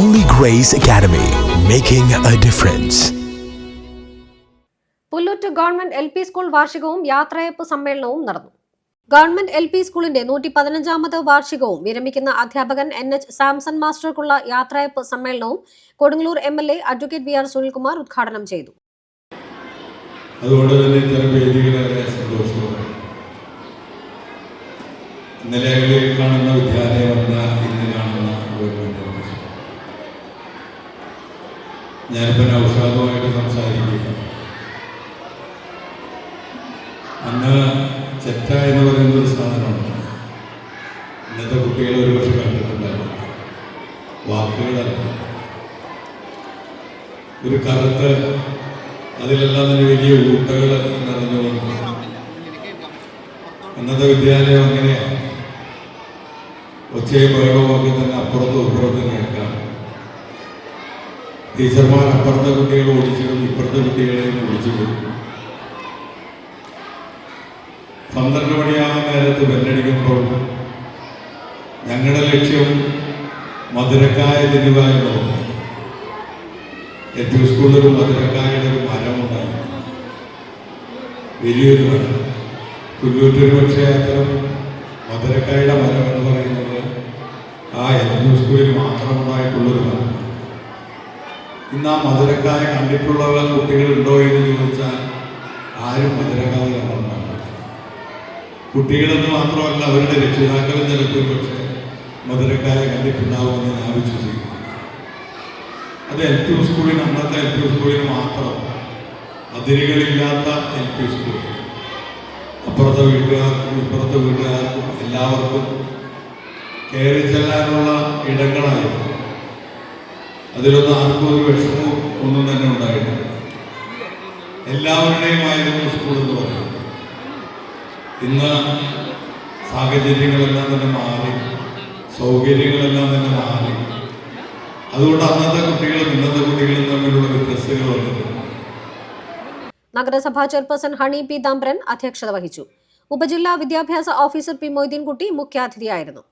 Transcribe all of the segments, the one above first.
Holy Grace Academy, making a difference. Pullut government L P school വാർഷികവും യാത്രയപ്പ് സമ്മേളനവും നടന്നു. Government L P സ്കൂളിന്റെ നൂറ്റി പതിനഞ്ചാമത് വാർഷികവും വിരമിക്കുന്ന അധ്യാപകൻ എൻ എച്ച് സാംസൺ മാസ്റ്റർക്കുള്ള യാത്രയപ്പ് സമ്മേളനവും Kodungallur M L A advocate V R Sunilkumar ഉദ്ഘാടനം ചെയ്തു. അതുകൊണ്ട് തന്നെ ഇത്തരം വേദികളേറെ സന്തോഷമാണ് ഇന്നലെകളിൽ കാണുന്ന വിദ്യാലയം കാണുന്ന ഗവൺമെന്റ് ഓഫീസ്. ഞാനിപ്പോൾ ഔഷാദമായിട്ട് സംസാരിക്കുക അന്ന് ചെറ്റ എന്ന് പറയുന്ന ഒരു സാധനമുണ്ട്. ഇന്നത്തെ കുട്ടികൾ ഒരുപക്ഷെ കണ്ടിട്ടുണ്ടായിരുന്നു. വാക്കുകളല്ല. ഒരു കറുത്ത് അതിലെല്ലാം തന്നെ വലിയ ഊട്ടകൾ നിറഞ്ഞു വന്നു അന്നത്തെ വിദ്യാലയം അങ്ങനെയാണ് ഒച്ചയും ബഹളവും ഒക്കെ തന്നെ അപ്പുറത്തും ഇപ്പുറത്തും ടീച്ചർമാർ അപ്പുറത്തെ കുട്ടികളെ ഓടിച്ചിടും ഇപ്പുറത്തെ കുട്ടികളെയും ഓടിച്ചിടും. പന്ത്രണ്ട് മണിയാകുന്ന നേരത്ത് ബെല്ലടിക്കുമ്പോൾ ഞങ്ങളുടെ ലക്ഷ്യം മധുരക്കായ തിരുവ എന്നുള്ളത് സ്കൂളിൽ ഒരു മധുരക്കായുടെ ഒരു മരമുണ്ടായി. വലിയൊരു മരം. പുല്ലൂറ്റൊരു പക്ഷേ അത്തരം മധുരക്കായുടെ മരം എന്ന് പറയുന്നത് ആ എൽ പി സ്കൂളിൽ മാത്രമുണ്ടായിട്ടുള്ളൊരു മരം. ഇന്ന് ആ മധുരക്കായ കണ്ടിട്ടുള്ള കുട്ടികളുണ്ടോ എന്ന് ചോദിച്ചാൽ ആരും കണ്ടുണ്ടാകില്ല കുട്ടികളെന്ന് മാത്രമല്ല അവരുടെ രക്ഷിതാക്കളും ചിലപ്പോൾ പക്ഷേ മധുരക്കായ കണ്ടിട്ടുണ്ടാവുമെന്ന് ഞാൻ വിശ്വസിക്കുന്നു. അത് എൽ പി സ്കൂളിന് അന്നത്തെ എൽ പി സ്കൂളിന് മാത്രം. അതിരുകളില്ലാത്ത എൽ പി സ്കൂൾ. അപ്പുറത്തെ വീട്ടുകാർക്കും ഇപ്പുറത്തെ വീട്ടുകാർക്കും എല്ലാവർക്കും കയറി ചെല്ലാനുള്ള ഇടങ്ങളായിരുന്നു. അതിലൊന്നും ആർക്കും ഒരു വിഷമവും ഒന്നും തന്നെ ഉണ്ടായിട്ടില്ല. എല്ലാവരുടെയും ആയിരുന്നു സ്കൂൾ എന്ന് പറയുന്നത് ഇന്ന് സാഹചര്യങ്ങളെല്ലാം തന്നെ മാറി സൗകര്യങ്ങളെല്ലാം തന്നെ മാറി. അതുകൊണ്ട് അന്നത്തെ കുട്ടികളും ഇന്നത്തെ കുട്ടികളും തമ്മിലുള്ള വ്യത്യസ്തകൾ വന്നിട്ടുണ്ട്. നഗരസഭാ ചെയർപേഴ്സൺ ഹണി പി ദാംബ്രൻ അധ്യക്ഷത വഹിച്ചു. ഉപജില്ലാ വിദ്യാഭ്യാസ ഓഫീസർ പി മൊയ്തീൻകുട്ടി മുഖ്യാതിഥിയായിരുന്നു.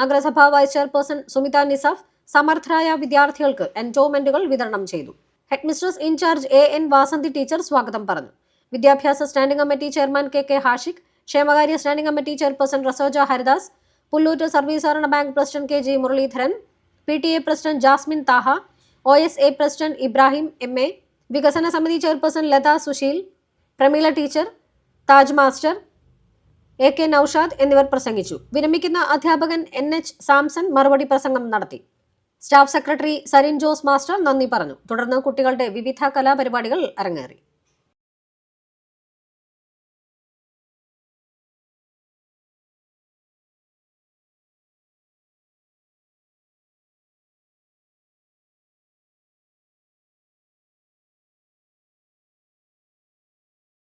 നഗരസഭാ വൈസ് ചെയർപേഴ്സൺ സുമിത നിസാഫ് സമർത്ഥരായ വിദ്യാർത്ഥികൾക്ക് എൻഡോമെന്റുകൾ വിതരണം ചെയ്തു. Headmistress incharge A N Vasanthi teacher സ്വാഗതം പറഞ്ഞു. വിദ്യാഭ്യാസ standing committee chairman K K Hashiq ക്ഷേമകാര്യ standing committee chairperson Rasoja Haridas Pullut service സഹകരണ bank president K G Muraleedharan P T A president Jasmine Thaha O S A president Ibrahim M A വികസന സമിതി chairperson Latha Susheel Prameela teacher Taj master A K Noushad എന്നിവർ പ്രസംഗിച്ചു. വിരമിക്കുന്ന അധ്യാപകൻ N H Samson മറുപടി പ്രസംഗം നടത്തി. Staff secretary Sarin Jose master നന്ദി പറഞ്ഞു. തുടർന്ന് കുട്ടികളുടെ വിവിധ കലാപരിപാടികൾ അരങ്ങേറി.